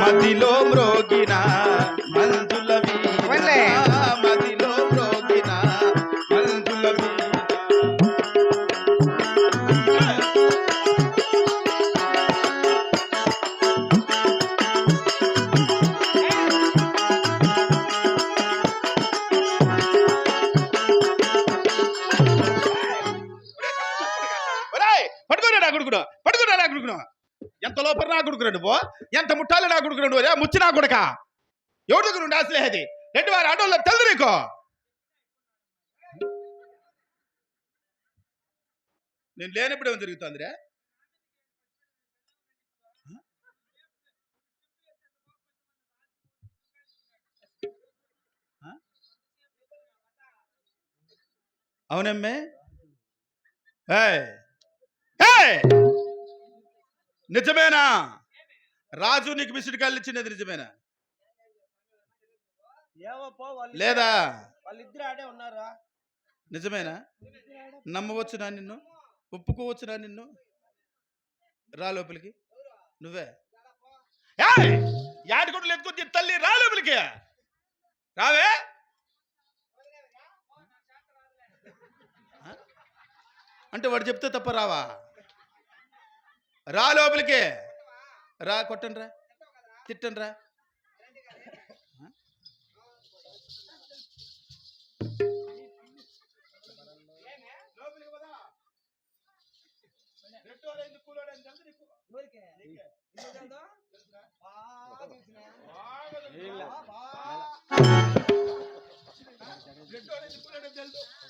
మదిలో మ్రోగిన. పోన్లే. మదిలో మ్రోగిన మంజుల వీణ. ఒరేయ్, పట్టుకోరా నా ఎంత లోపల నా కొడుకురా పో? ఎంత ముట్టాలి నా కొడుకురా నువ్వు ముచ్చి నా కొడుక? ఎవరి దగ్గర ఉండి అసలే అది? రెండు వారి ఆటోల్లో తెలుదు నీకు? నేను లేనప్పుడు ఏమి జరుగుతుంది రే అవునమ్మే? ఏయ్! నిజమేనా? రాజు నీకు మిస్డ్ కాల్ ఇచ్చినది నిజమేనా లేదా? వాళ్ళిద్దరు ఆడే ఉన్నారా నిజమేనా? నమ్మవచ్చునా నిన్ను? ఒప్పుకోవచ్చునా నిన్ను? రా లోపలికి. నువ్వే. ఏయ్! యాడికొండలు ఎత్తుకొచ్చి తల్లి రా లోపలికి. రావే? అంటే వాడు చెప్తే తప్ప రావా? రా లోపలికి. రా కొట్టండి రా తిట్టండి రా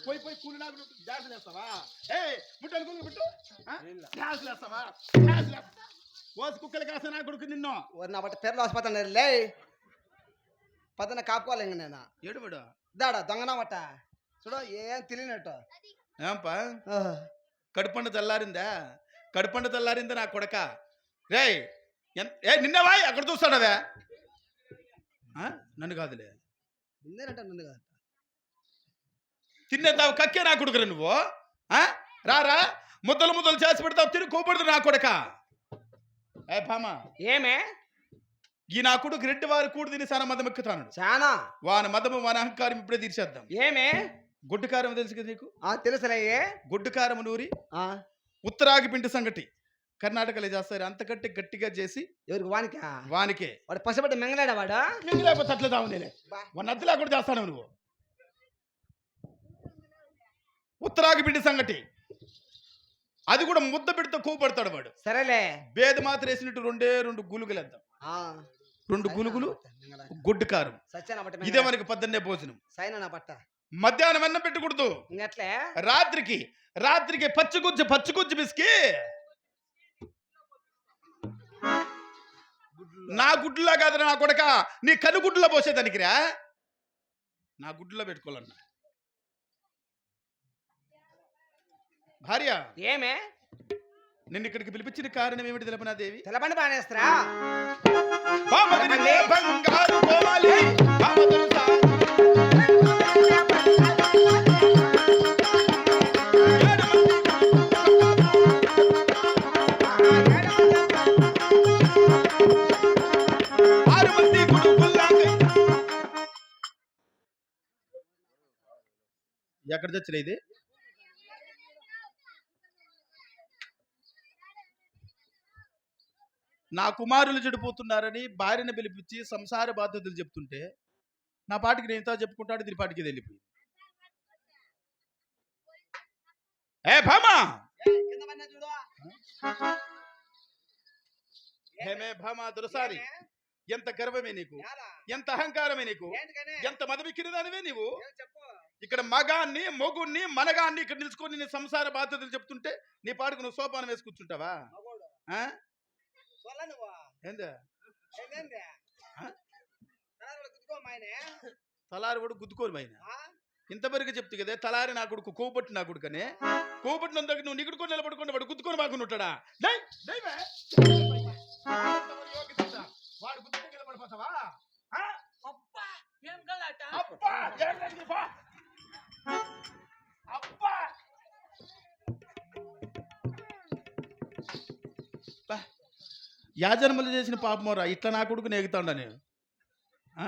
పోయి పోయి కూలి నాకు డాన్స్ వేస్తావా? ఏ ముట్టలు కూలి పెట్టు డాన్స్ వేస్తావా? డాన్స్ ఓసి కుక్కలు కాస్త నా కొడుకు నిన్ను. నా బట్ట పేర్లు హాస్పిటల్ లే. పదన కాపుకోవాలి ఇంక నేను. ఏడుబడు దాడా దొంగనా బట్ట? చూడు ఏం తెలియనట్టు. ఏంపా? కడుపండ తెల్లారిందా? కడుపండ తెల్లారిందా నా కొడక? రేయ్ ఎన్- ఏ నిన్నవాయ్ అక్కడ చూస్తాడవే. ఆ? నన్ను కాదులే. నిన్నేనంట నన్ను కాదు. తినేద్దావు కక్కే నా కొడుకురా నువ్వు? రారా ముద్దలు ముద్దలు చేసి పెడతావు తిని కోపడదు నా కొడక. ఏ భామ ఏమే? ఈ నా కొడుకు రెడ్డి వారి కూడు తిని సాన మదం ఎక్కుతాను చానా వాని మదము వాని అహంకారం ఇప్పుడే తీర్చేద్దాం. ఏమే? గుడ్డు కారం తెలుసు కదా నీకు? ఆ తెలుసులే గుడ్డు కారం నూరి ఆ, ఉత్తరాగి పిండి సంగటి. కర్ణాటకలో చేస్తారు అంత గట్టి గట్టిగా చేసి ఎవరికి వానికా? వానికే. వాడు పసిబట్టి మింగలేడా వాడు? మింగిలేకపోతే అట్లా తావునేలే బా. వాడిని అద్దెలా కూడా చేస్తాను నువ్వు. ఉత్తరాగి పిండి సంగటి. అది కూడా ముద్ద పెడితే కొవ్వు పడతాడు వాడు. సరేలే. బేద మాత్రం వేసినట్టు రెండే రెండు గులుగులు వేద్దాం రెండు గులుగులు. గుడ్డు కారం. ఇదే మనకి పద్దన్నే భోజనం. సైనా మధ్యాహ్నం అన్నం పెట్టకూడదు. రాత్రికి రాత్రికి పచ్చిగుజ్జు పచ్చిగుజ్జు బిస్కి. నా గుడ్డులా కాదురా నా కొడక. నీ కను గుడ్డులో పోసేదానికి రా నా గుడ్డులో పెట్టుకోవాలన్నా. భార్య ఏమే? నిన్ను ఇక్కడికి పిలిపించిన కారణం ఏమిటి తెలపనా దేవి? తెలబండి బానేస్తారా. బంగారు కోవాలి. ఎక్కడ తెచ్చలే నా కుమారులు చెడిపోతున్నారని భార్యను పిలిపించి సంసార బాధ్యతలు చెప్తుంటే నా పాటికి నేను ఇంత చెప్పుకుంటాడు దీని పాటికి ఇది వెళ్ళిపోయింది. ఏ భామా! హేమే భామా దురసారి. ఎంత గర్వమే నీకు. ఎంత అహంకారమే నీకు. ఎంత మదవిక్కినదానివే నీవు. ఇక్కడ మగాన్ని మొగుణ్ణి మనగాన్ని ఇక్కడ నిలుచుకొని నీ సంసార బాధ్యతలు చెప్తుంటే నీ పాడుకు నువ్వు సోపానం వేసి కూర్చుంటావా? ఏందా? తలారి కూడా గుద్దుకోని పైన ఇంతవరకు చెప్తు కదా తలారి నా కొడుకు కోపట్టి నా కొడుకనే కోపట్టిన దగ్గర నువ్వు నిగుడుకొని నిలబడుకుని వాడు గుద్దుకొని బాగుని ఉంటాడా? వాడు గుద్దుకొని నిలబడిపోతావా యాజన్మలు చేసిన పాపమోరా ఇట్లా నా కొడుకు నేగుతాడా నేను. ఆ?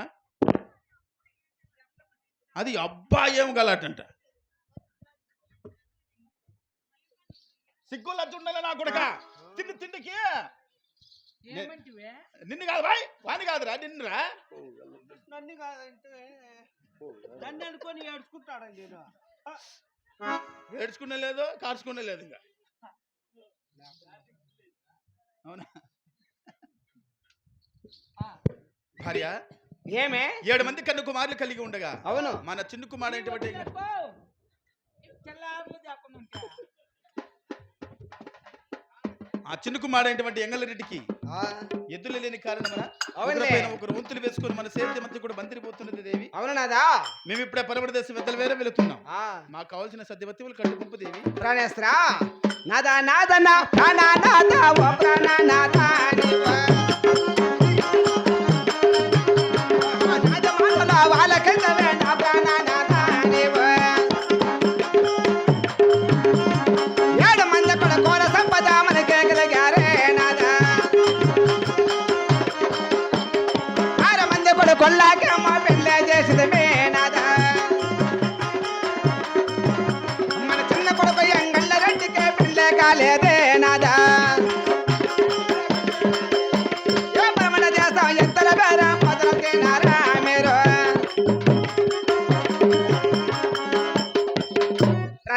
అది అబ్బా ఏం గలాటంట. సిగ్గు లజ్జుండాలి నా కొడుక? తిండి తిండికి. ఏమంటివే? నిన్ను కాదు బాయ్ వాని కాదురా నిన్నురా. నన్ను కాదంటే అనుకొని ఏడ్చుకుంటాడని నేను? ఏడ్చుకునే లేదు కార్చుకునే లేదు ఇంకా. అవునా? భార్య ఏమే? ఏడు మంది కన్ను కుమారులు కలిగి ఉండగా అవును. మన చిన్న కుమారుడు ఆ చిన్న ఎంగళరెడ్డికి? ఆ, ఎద్దులు లేని కారణమన. ఒకరిపైన ఒకరు వంతులు వేసుకొని మన సేద్య మధ్య కూడా మంత్రిపోతున్నది దేవి. అవును నాదా? మేము ఇప్పుడే పరమడ దేశం పెద్దలు వేరే వెళుతున్నాం. ఆ, మాకు కావాల్సిన సత్యవతివులు కట్టు పంపు దేవి. ప్రాణేశ్వరా. నాదా నాదన ప్రాణ నాద ఓ ప్రాణ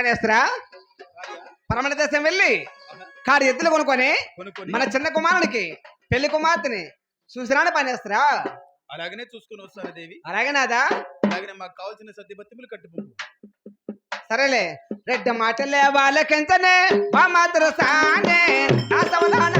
రాణేశ్వరా పరమణ దేశం వెళ్ళి కాడు ఎద్దులు కొనుక్కొని మన చిన్న కుమారునికి పెళ్ళి కుమార్తెని చూసిరాని పనేస్తారా అలాగనే చూసుకొని వస్తాను దేవి. అలాగే నాదా? అలాగనే మాకు కావాల్సిన సత్యవతివులు కట్టు పంపు సరేలే. రెడ్డి మాటలే వాళ్ళకెంతనే మా మాత్రం సానే సవదాన